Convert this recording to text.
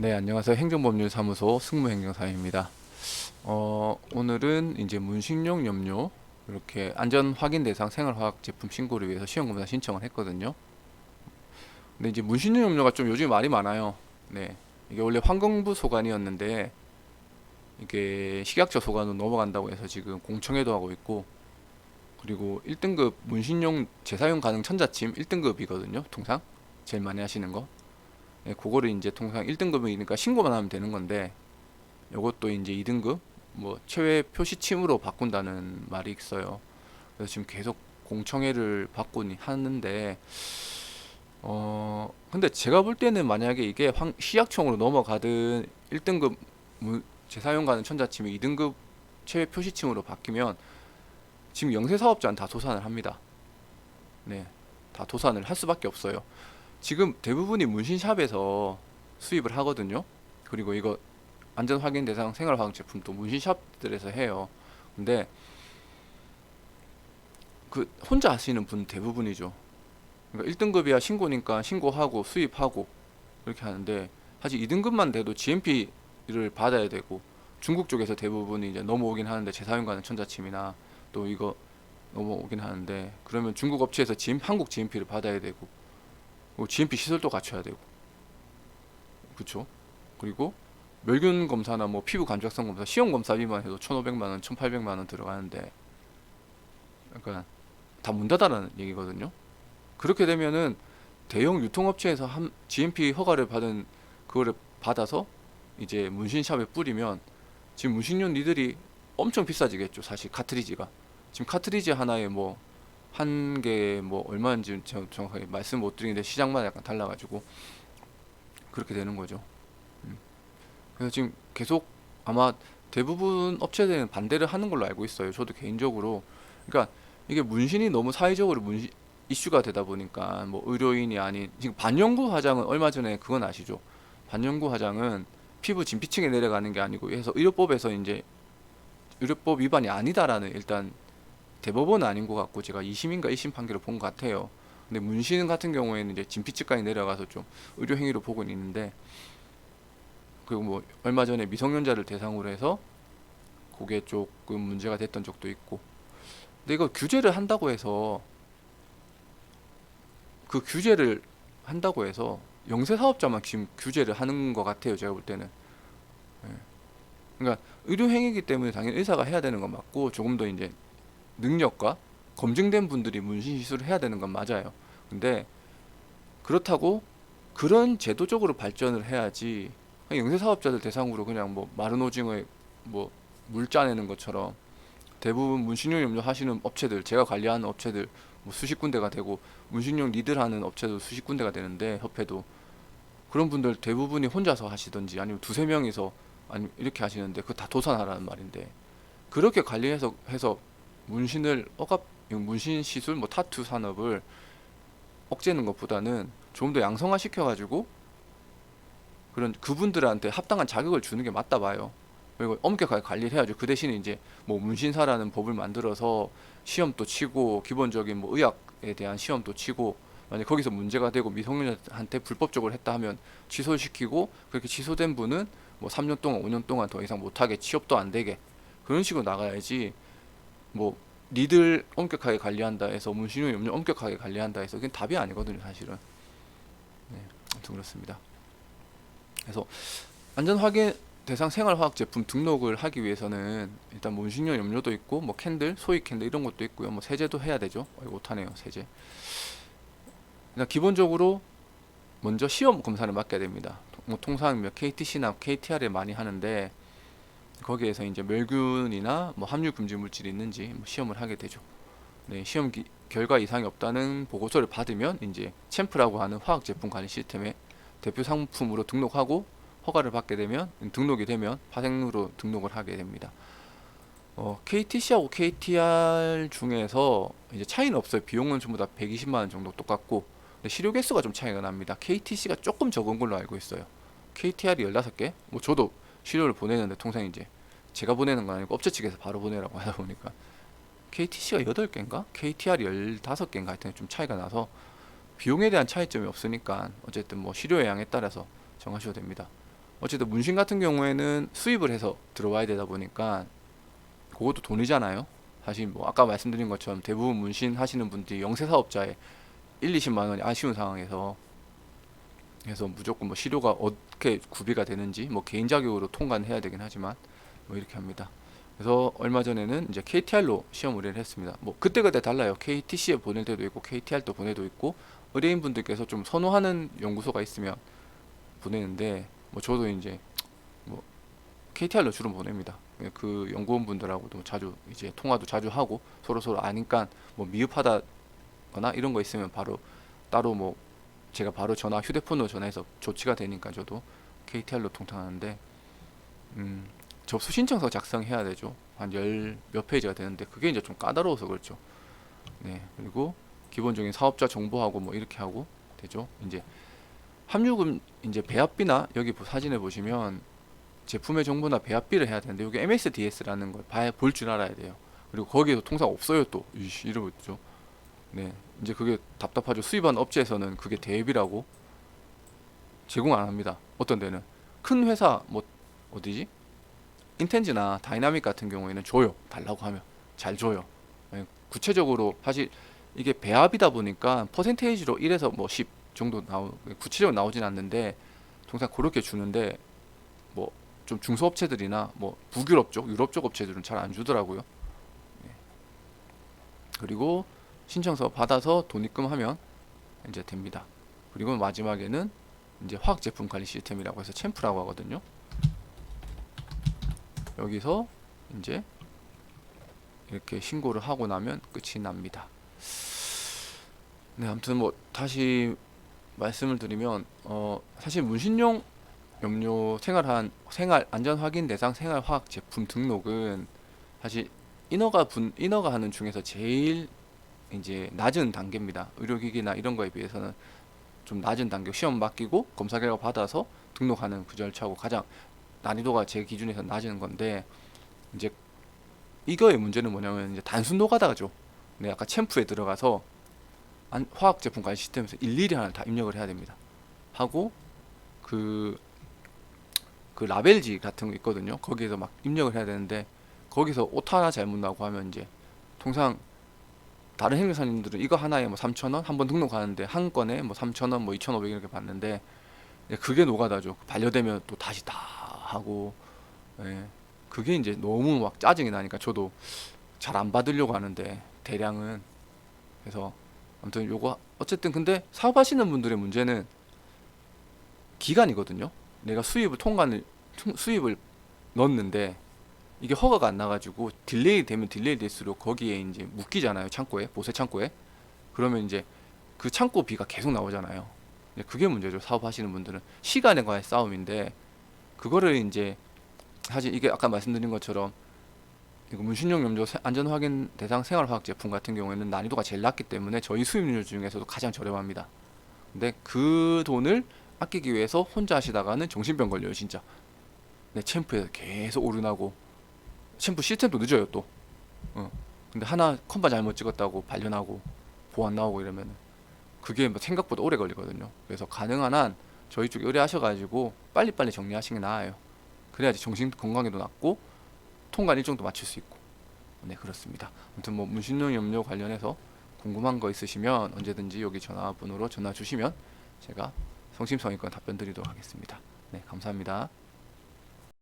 네, 안녕하세요. 행정법률사무소 승무행정사입니다. 어, 오늘은 이제 문식용 염료 이렇게 안전 확인 대상 생활화학 제품 신고를 위해서 시험 검사 신청을 했거든요. 근데 이제 문식용 염료가 좀 요즘 말이 많아요. 네, 이게 원래 환경부 소관이었는데 이게 식약처 소관으로 넘어간다고 해서 지금 공청회도 하고 있고 그리고 1등급 문신용 재사용 가능 천자침 1등급이거든요. 통상 제일 많이 하시는 거. 예, 그거를 이제 통상 1등급이니까 신고만 하면 되는 건데 요것도 이제 2등급 뭐 최외 표시침으로 바꾼다는 말이 있어요. 그래서 지금 계속 공청회를 받고 하는데 어 근데 제가 볼 때는 만약에 이게 황, 시약청으로 넘어가든 1등급 무, 재사용 가능 천자침이 2등급 최외 표시침으로 바뀌면 지금 영세 사업자는 다 도산을 합니다. 네, 다 도산을 할 수밖에 없어요. 지금 대부분이 문신샵에서 수입을 하거든요. 그리고 이거 안전 확인 대상 생활 화학 제품도 문신샵들에서 해요. 근데 그 혼자 하시는 분 대부분이죠. 그러니까 1등급이야 신고니까 신고하고 수입하고 그렇게 하는데 사실 2등급만 돼도 GMP를 받아야 되고 중국 쪽에서 대부분이 이제 넘어오긴 하는데 재사용가는 천자침이나 또 이거 넘어오긴 하는데 그러면 중국 업체에서 GM, 한국 GMP를 받아야 되고 GMP 시설도 갖춰야 되고 그쵸 그리고 멸균 검사나 뭐 피부 감작성 검사 시험 검사비만 해도 1,500만 원, 1,800만 원 들어가는데 그러니까 다 문 닫아라는 얘기거든요. 그렇게 되면은 대형 유통업체에서 한 GMP 허가를 받은 그거를 받아서 이제 문신샵에 뿌리면 지금 문신용 니들이 엄청 비싸지겠죠. 사실 카트리지가 지금 카트리지 하나에 뭐 한 개 뭐 얼마인지 저- 정확하게 말씀 못 드리는데 시장마다 약간 달라가지고 그렇게 되는 거죠. 음. 그래서 지금 계속 아마 대부분 업체들은 반대를 하는 걸로 알고 있어요. 저도 개인적으로 그러니까 이게 문신이 너무 사회적으로 문신 이슈가 되다 보니까 뭐 의료인이 아닌 지금 반영구 화장은 얼마 전에 그건 아시죠? 반영구 화장은 피부 진피층에 내려가는 게 아니고 해서 의료법에서 이제 의료법 위반이 아니다라는 일단 대법원은 아닌 것 같고 제가 2심인가 1심 판결을 본 것 같아요. 근데 문신 같은 경우에는 이제 진피층까지 내려가서 좀 의료 행위로 보고는 있는데 그리고 뭐 얼마 전에 미성년자를 대상으로 해서 그게 조금 문제가 됐던 적도 있고 근데 이거 규제를 한다고 해서 그 규제를 한다고 해서 영세 사업자만 지금 규제를 하는 것 같아요. 제가 볼 때는. 예. 그러니까 의료 행위이기 때문에 당연히 의사가 해야 되는 건 맞고 조금 더 이제 능력과 검증된 분들이 문신 시술을 해야 되는 건 맞아요. 근데 그렇다고 그런 제도적으로 발전을 해야지 영세 사업자들 대상으로 그냥 뭐 마른 오징어에 뭐 물 짜내는 것처럼 대부분 문신용 염료 하시는 업체들 제가 관리하는 업체들 뭐 수십 군데가 되고 문신용 리들 하는 업체도 수십 군데가 되는데 협회도 그런 분들 대부분이 혼자서 하시든지 아니면 두세 명이서 아니 이렇게 하시는데 그거 다 도산하라는 말인데 그렇게 관리해서 해서 문신을 억압 문신 시술 뭐 타투 산업을 억제는 것보다는 좀 더 양성화 시켜가지고 그런 그분들한테 합당한 자격을 주는 게 맞다 봐요. 그리고 엄격하게 관리를 해야죠. 그 대신에 이제 뭐 문신사라는 법을 만들어서 시험도 치고 기본적인 뭐 의학에 대한 시험도 치고 만약 거기서 문제가 되고 미성년자한테 불법적으로 했다 하면 취소시키고 그렇게 취소된 분은 뭐 3년 동안 5년 동안 더 이상 못하게 취업도 안 되게 그런 식으로 나가야지 뭐 니들 엄격하게 관리한다 해서 문신용 염려 엄격하게 관리한다 해서 그게 답이 아니거든요 사실은. 네 아무튼 그렇습니다. 그래서 안전 확인 대상 생활화학 제품 등록을 하기 위해서는 일단 문신용 염료도 있고 뭐 캔들 소이 캔들 이런 것도 있고요. 뭐 세제도 해야 되죠. 어이 못하네요 세제. 일단 기본적으로 먼저 시험 검사를 맡게 됩니다. 뭐 통상 뭐 KTC나 KTR에 많이 하는데 거기에서 이제 멸균이나 뭐 함유 금지 물질이 있는지 뭐 시험을 하게 되죠. 네, 시험 기, 결과 이상이 없다는 보고서를 받으면 이제 챔프라고 하는 화학 제품 관리 시스템에 대표 상품으로 등록하고 허가를 받게 되면 등록이 되면 파생으로 등록을 하게 됩니다. 어, KTC하고 KTR 중에서 이제 차이는 없어요. 비용은 전부 다 120만 원 정도 똑같고 근데 시료 개수가 좀 차이가 납니다. KTC가 조금 적은 걸로 알고 있어요. KTR이 16개? 뭐 저도 시료를 보내는데 통상 이제 제가 보내는 건 아니고 업체 측에서 바로 보내라고 하다 보니까 KTC가 8개인가? KTR이 15개인가 하여튼 좀 차이가 나서 비용에 대한 차이점이 없으니까 어쨌든 뭐 시료의 양에 따라서 정하셔도 됩니다. 어쨌든 문신 같은 경우에는 수입을 해서 들어와야 되다 보니까 그것도 돈이잖아요. 사실 뭐 아까 말씀드린 것처럼 대부분 문신 하시는 분들이 영세 사업자의 1, 20만 원이 아쉬운 상황에서 그래서 무조건 뭐 시료가 어 떻게 구비가 되는지 뭐 개인 자격으로 통과는 해야 되긴 하지만 뭐 이렇게 합니다. 그래서 얼마 전에는 이제 KTR로 시험 의뢰를 했습니다. 뭐 그때그때 달라요. KTC에 보낼 때도 있고 KTR도 보내도 있고 의뢰인 분들께서 좀 선호하는 연구소가 있으면 보내는데 뭐 저도 이제 뭐 KTR로 주로 보냅니다. 예, 그 연구원 분들하고도 자주 이제 통화도 자주 하고 서로 서로 아니까 뭐 미흡하다거나 이런 거 있으면 바로 따로 뭐 제가 바로 전화 휴대폰으로 전화해서 조치가 되니까 저도 KTR로 통통하는데 음, 접수 신청서 작성해야 되죠. 한 열 몇 페이지가 되는데 그게 이제 좀 까다로워서 그렇죠. 네 그리고 기본적인 사업자 정보하고 뭐 이렇게 하고 되죠. 이제 합류금 이제 배합비나 여기 보- 사진에 보시면 제품의 정보나 배합비를 해야 되는데 여기 MSDS라는 걸 봐야 볼 줄 알아야 돼요. 그리고 거기에서 통상 없어요 또 이러고 있죠. 네 이제 그게 답답하죠. 수입한 업체에서는 그게 대비라고 제공 안 합니다. 어떤 데는 큰 회사 뭐 어디지? 인텐즈나 다이나믹 같은 경우에는 줘요. 달라고 하면 잘 줘요. 예, 구체적으로 사실 이게 배합이다 보니까 퍼센테이지로 1에서 뭐 10 정도 나오 구체적으로 나오진 않는데 통상 그렇게 주는데 뭐 좀 중소업체들이나 뭐 북유럽 쪽, 유럽 쪽 업체들은 잘 안 주더라고요. 예. 그리고 신청서 받아서 돈 입금하면 이제 됩니다. 그리고 마지막에는 이제 화학 제품 관리 시스템이라고 해서 챔프라고 하거든요. 여기서 이제 이렇게 신고를 하고 나면 끝이 납니다. 네, 아무튼 뭐 다시 말씀을 드리면 어 사실 문신용 염료 생활한 생활 안전 확인 대상 생활 화학 제품 등록은 사실 인허가 분 인허가 하는 중에서 제일 이제 낮은 단계입니다. 의료기기나 이런 거에 비해서는 좀 낮은 단계 시험 맡기고 검사 결과 받아서 등록하는 그 절차고 가장 난이도가 제 기준에서 낮은 건데 이제 이거의 문제는 뭐냐면 이제 단순 노가다죠. 네, 아까 챔프에 들어가서 안- 화학 제품 관리 시스템에서 일일이 하나 다 입력을 해야 됩니다. 하고 그, 그 라벨지 같은 거 있거든요. 거기에서 막 입력을 해야 되는데 거기서 옷 하나 잘못 나고 하면 이제 통상 다른 행사님들은 이거 하나에 뭐 3,000원 한 번 등록하는데 한 건에 뭐 3,000원 뭐 2,500 이렇게 받는데 예, 그게 노가다죠. 반려되면 또 다시 다 하고 예. 그게 이제 너무 막 짜증이 나니까 저도 잘 안 받으려고 하는데 대량은 그래서 아무튼 요거 어쨌든 근데 사업하시는 분들의 문제는 기간이거든요. 내가 수입을 통관을 통- 수입을 넣었는데 이게 허가가 안 나가지고 딜레이 되면 딜레이 될수록 거기에 이제 묶이잖아요 창고에 보세 창고에 그러면 이제 그 창고 비가 계속 나오잖아요. 그게 문제죠 사업하시는 분들은 시간과의 싸움인데 그거를 이제 사실 이게 아까 말씀드린 것처럼 이거 문신용 세- 안전 확인 대상 생활화학 제품 같은 경우에는 난이도가 제일 낮기 때문에 저희 수입률 중에서도 가장 저렴합니다. 근데 그 돈을 아끼기 위해서 혼자 하시다가는 정신병 걸려요 진짜. 네 챔프에서 계속 오르나고 챔프 시스템도 늦어요 또. 어. 근데 하나 컴바 잘못 찍었다고 발견하고 보안 나오고 이러면 그게 뭐 생각보다 오래 걸리거든요. 그래서 가능한 한 저희 쪽 의뢰하셔가지고 빨리빨리 정리하시는 게 나아요. 그래야지 정신 건강에도 낫고 통관 일정도 맞출 수 있고. 네 그렇습니다. 아무튼 뭐 문신용 염료 관련해서 궁금한 거 있으시면 언제든지 여기 전화번호로 전화 주시면 제가 성심성의껏 답변 드리도록 하겠습니다. 네 감사합니다.